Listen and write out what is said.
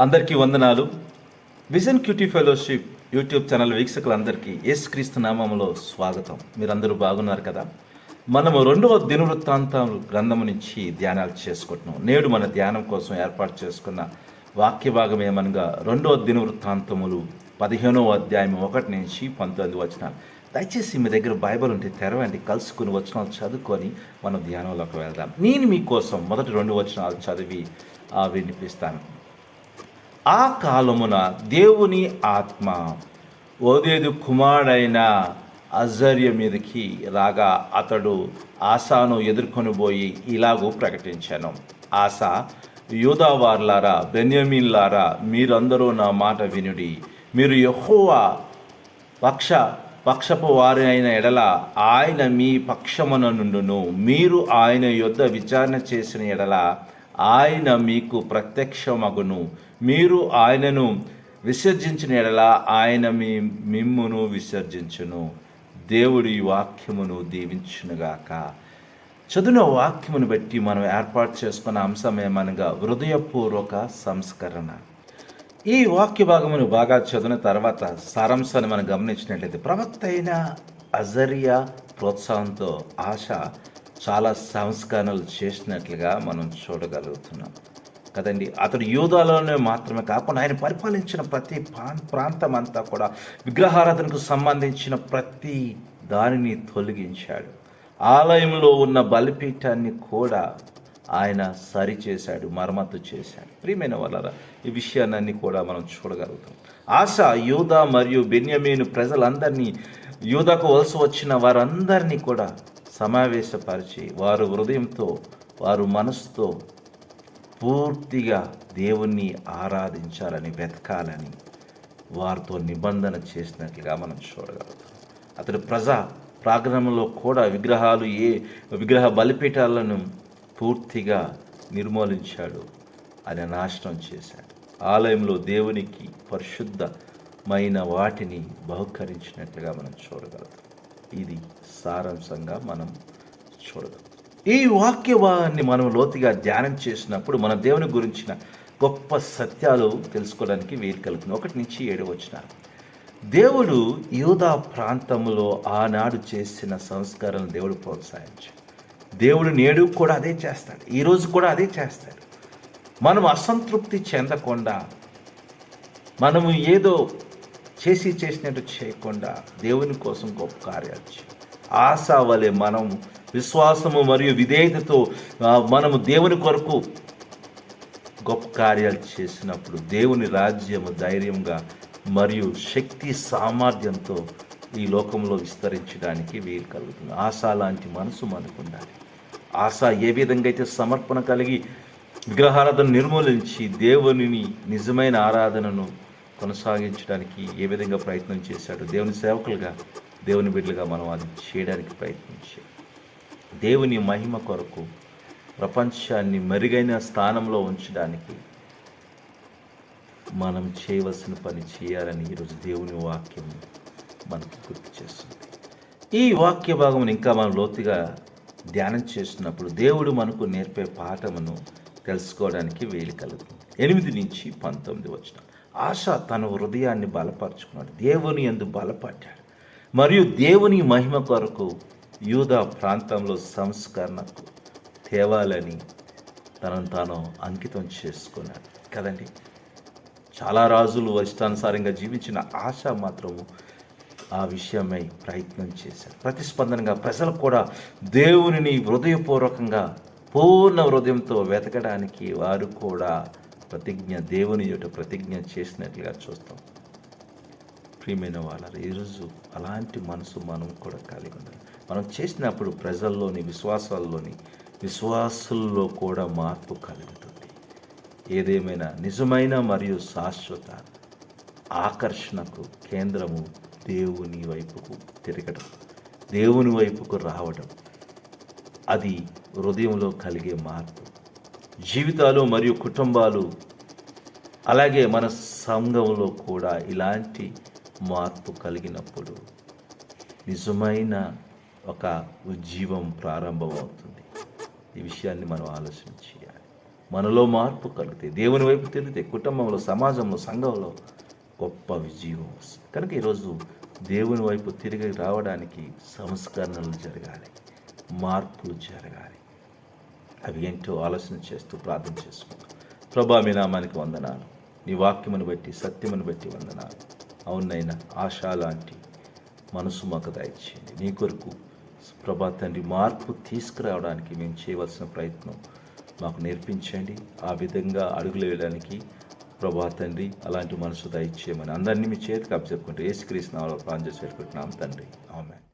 అందరికీ వందనాలు. Vision QT fellowship YouTube channel వీక్షకులందరికీ యేసుక్రీస్తు నామంలో స్వాగతం. మీరందరూ బాగున్నారు కదా? మనము రెండవ దినవృత్తాంతం గ్రంథం నుంచి ధ్యానాలు చేసుకుంటున్నాం. నేడు మన ధ్యానం కోసం ఏర్పాటు చేసుకున్న వాక్య భాగం ఏమనగా రెండవ దినవృత్తాంతములు పదిహేనవ అధ్యాయం ఒకటి నుంచి పంతొమ్మిది వచనాలు. దయచేసి మీ దగ్గర బైబిల్ ఉంటే తెరవండి కలుసుకుని వచనాలు చదువుకొని మనం ధ్యానంలోకి వెళ్దాం. నేను మీకోసం మొదటి రెండు వచనాలు చదివి వినిపిస్తాను. ఆ కాలమున దేవుని ఆత్మ ఓదేదు కుమారుడైన అజర్య మీదకి రాగా అతడు ఆశాను ఎదుర్కొని పోయి ఇలాగూ ప్రకటించాను. ఆశ యూదావార్లారా బెన్యమీన్లారా మీరందరూ నా మాట వినుడి. మీరు ఎక్కువ పక్ష పక్షపు వారి అయిన ఎడల ఆయన మీ పక్షమున నుండును. మీరు ఆయన యొద్ద విచారణ చేసిన ఎడల ఆయన మీకు ప్రత్యక్షమగును. మీరు ఆయనను విసర్జించిన ఎడల ఆయన మీ మిమ్మును విసర్జించును. దేవుడి వాక్యమును దీవించునుగాక. చదివిన వాక్యమును బట్టి మనం ఏర్పాటు చేసుకున్న అంశం ఏమనగా హృదయపూర్వక సంస్కరణ. ఈ వాక్య భాగమును బాగా చదివిన తర్వాత సారాంశాన్ని మనం గమనించినట్లయితే ప్రవక్త అయిన అజరియా ప్రోత్సాహంతో ఆశ చాలా సంస్కరణలు చేసినట్లుగా మనం చూడగలుగుతున్నాం. కదండి? అతడు యూదాలోనే మాత్రమే కాకుండా ఆయన పరిపాలించిన ప్రతి ప్రాంతం అంతా కూడా విగ్రహారాధనకు సంబంధించిన ప్రతి దానిని తొలగించాడు. ఆలయంలో ఉన్న బలిపీఠాన్ని కూడా ఆయన సరిచేశాడు మరమ్మతు చేశాడు. ప్రియమైన వాళ్ళ ఈ విషయాన్ని కూడా మనం చూడగలుగుతాం. ఆశ యూదా మరియు బెన్యమీను ప్రజలందరినీ యూదాకు వలస వచ్చిన వారందరినీ కూడా సమావేశపరిచి వారు హృదయంతో వారు మనసుతో పూర్తిగా దేవుణ్ణి ఆరాధించాలని వెతకాలని వారితో నిబంధన చేసినట్లుగా మనం చూడగలుగుతాం. అతడు ప్రజా ప్రాంగణంలో కూడా విగ్రహాలు ఏ విగ్రహ బలిపీఠాలను పూర్తిగా నిర్మూలించాడు. అని నాశనం చేశాడు. ఆలయంలో దేవునికి పరిశుద్ధమైన వాటిని బహుకరించినట్లుగా మనం చూడగలుగుతాం. ఇది సారాంశంగా మనం చూడగలం ఈ వాక్యవాన్ని మనం లోతుగా ధ్యానం చేసినప్పుడు మన దేవుని గురించిన గొప్ప సత్యాలు తెలుసుకోవడానికి వీలు కలుగుతుంది. ఒకటి నుంచి ఏడు వచ్చిన దేవుడు యూదా ప్రాంతంలో ఆనాడు చేసిన సంస్కారాలను దేవుడు ప్రోత్సహించాడు. దేవుడు నేడు కూడా అదే చేస్తాడు. ఈరోజు కూడా అదే చేస్తాడు. మనం అసంతృప్తి చెందకుండా మనము ఏదో చేసి చేసినట్టు చేయకుండా దేవుని కోసం గొప్ప కార్యాలు ఆశ వలె మనం విశ్వాసము మరియు విధేయతతో మనము దేవుని కొరకు గొప్ప కార్యాలు చేసినప్పుడు దేవుని రాజ్యము ధైర్యంగా మరియు శక్తి సామర్థ్యంతో ఈ లోకంలో విస్తరించడానికి వీలు కలుగుతుంది. ఆశ లాంటి మనసు మనకు ఉండాలి. ఆశ ఏ విధంగా అయితే సమర్పణ కలిగి విగ్రహారాధన నిర్మూలించి దేవునిని నిజమైన ఆరాధనను కొనసాగించడానికి ఏ విధంగా ప్రయత్నం చేశాడు? దేవుని సేవకులుగా దేవుని బిడ్డలుగా మనం అది చేయడానికి ప్రయత్నించాం దేవుని మహిమ కొరకు ప్రపంచాన్ని మెరుగైన స్థానంలో ఉంచడానికి మనం చేయవలసిన పని చేయాలని ఈరోజు దేవుని వాక్యం మనకు గుర్తు చేస్తుంది. ఈ వాక్య భాగం ఇంకా మనం లోతుగా ధ్యానం చేస్తున్నప్పుడు దేవుడు మనకు నేర్పే పాఠమును తెలుసుకోవడానికి వీలు కలుగుతుంది. ఎనిమిది నుంచి పంతొమ్మిది వచ్చిన ఆశ తన హృదయాన్ని బలపరుచుకున్నాడు. దేవుని ఎందు బలపడ్డాడు. మరియు దేవుని మహిమ కొరకు యూదా ప్రాంతంలో సంస్కరణకు తేవాలని తనను తాను అంకితం చేసుకున్నాడు. కదండి? చాలా రాజులు ఇష్టానుసారంగా జీవించిన ఆశ మాత్రము ఆ విషయమై ప్రయత్నం చేశారు ప్రతిస్పందనగా ప్రజలు కూడా దేవునిని హృదయపూర్వకంగా పూర్ణ హృదయంతో వెతకడానికి వారు కూడా ప్రతిజ్ఞ దేవుని యొక్క ప్రతిజ్ఞ చేసినట్లుగా చూస్తాం. ప్రియమైన వాళ్ళ ఈరోజు అలాంటి మనసు మనం కూడా కలిగి ఉండాలి. మనం చేసినప్పుడు ప్రజల్లోని విశ్వాసాల్లోని విశ్వాసుల్లో కూడా మార్పు కలుగుతుంది. ఏదేమైనా నిజమైన మరియు శాశ్వత ఆకర్షణకు కేంద్రము దేవుని వైపుకు తిరగడం దేవుని వైపుకు రావడం. అది హృదయంలో కలిగే మార్పు. జీవితాలు మరియు కుటుంబాలు అలాగే మన సంఘంలో కూడా ఇలాంటి మార్పు కలిగినప్పుడు నిజమైన ఒక ఉజ్జీవం ప్రారంభమవుతుంది. ఈ విషయాన్ని మనం ఆలోచన చేయాలి. మనలో మార్పు కలిగితే దేవుని వైపు తిరిగితే కుటుంబంలో సమాజంలో సంఘంలో గొప్ప విజయం వస్తుంది. కనుక ఈరోజు దేవుని వైపు తిరిగి రావడానికి సంస్కరణలు జరగాలి. మార్పులు జరగాలి. అవి ఏంటో ఆలోచన చేస్తూ ప్రార్థన చేసుకుంటాం ప్రభా మీ నామానికి వందనాలు. నీ వాక్యమును బట్టి సత్యమును బట్టి వందనాలు. అవునైనా ఆశ లాంటి మనసు మాకు దయచేయండి. నీ కొరకు ప్రభా తండ్రి మార్పు తీసుకురావడానికి మేము చేయవలసిన ప్రయత్నం మాకు నేర్పించండి. ఆ విధంగా అడుగులు వేయడానికి ప్రభా తండ్రి అలాంటి మనసు దయచేయమని అందరినీ మీ చేతికి అప్పచెప్పుకుంటే ఏసుక్రీస్తు నామములో చేసి పెట్టుకుంటున్నాం తండ్రి. ఆమె